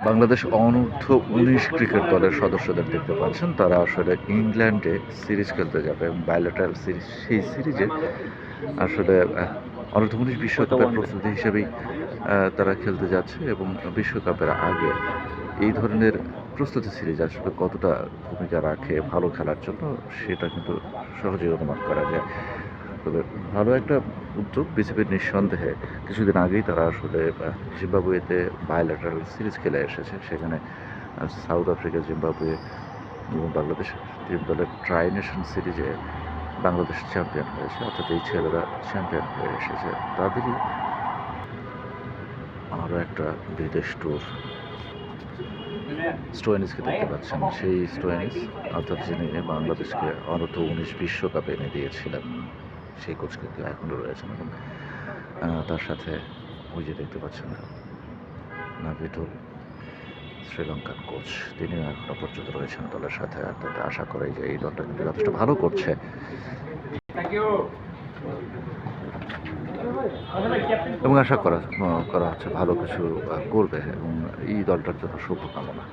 বাংলাদেশ অনূর্ধ্ব উনিশ ক্রিকেট দলের সদস্যদের দেখতে পাচ্ছেন। তারা আসলে ইংল্যান্ডে সিরিজ খেলতে যাবে বায়োলেটারাল সিরিজ সেই সিরিজে আসলে অনূর্ধ্ব উনিশ বিশ্বকাপের প্রস্তুতি হিসেবেই তারা খেলতে যাচ্ছে এবং বিশ্বকাপের আগে এই ধরনের প্রস্তুতি সিরিজ আসলে কতটা ভূমিকা রাখে ভালো খেলার জন্য সেটা কিন্তু সহজেই অনুমান করা যায়। তবে ভালো একটা উদ্যোগ বিসিবির নিঃসন্দেহে। কিছুদিন আগেই তারা আসলে জিম্বাবুয়েতে বায়োলেটারাল সিরিজ খেলে এসেছে। সেখানে সাউথ আফ্রিকা, জিম্বাবুয়ে এবং বাংলাদেশ তিন দলের ট্রাই নেশন সিরিজে বাংলাদেশ চ্যাম্পিয়ন হয়েছে। অর্থাৎ এই ছেলেরা চ্যাম্পিয়ন হয়ে এসেছে। তাদেরই আরও একটা বিদেশ ট্যুর স্টোয়েনিসকে দেখতে পাচ্ছেন। সেই স্টোয়েনিস অর্থাৎ যিনি বাংলাদেশকে অনূর্ধ্ব উনিশ বিশ্বকাপে এনে দিয়েছিলেন। সেই কোচ কিন্তু এখনও রয়েছেন এবং তার সাথে ওই যে দেখতে পাচ্ছেন নাভিদুল শ্রীলঙ্কার কোচ। তিনিও এখনও পর্যন্ত রয়েছেন দলের সাথে আর তাতে আশা করে যে এই দলটা কিন্তু যথেষ্ট ভালো করছে। এবং আশা করা করা হচ্ছে ভালো কিছু করবে এবং এই দলটার জন্য শুভকামনা।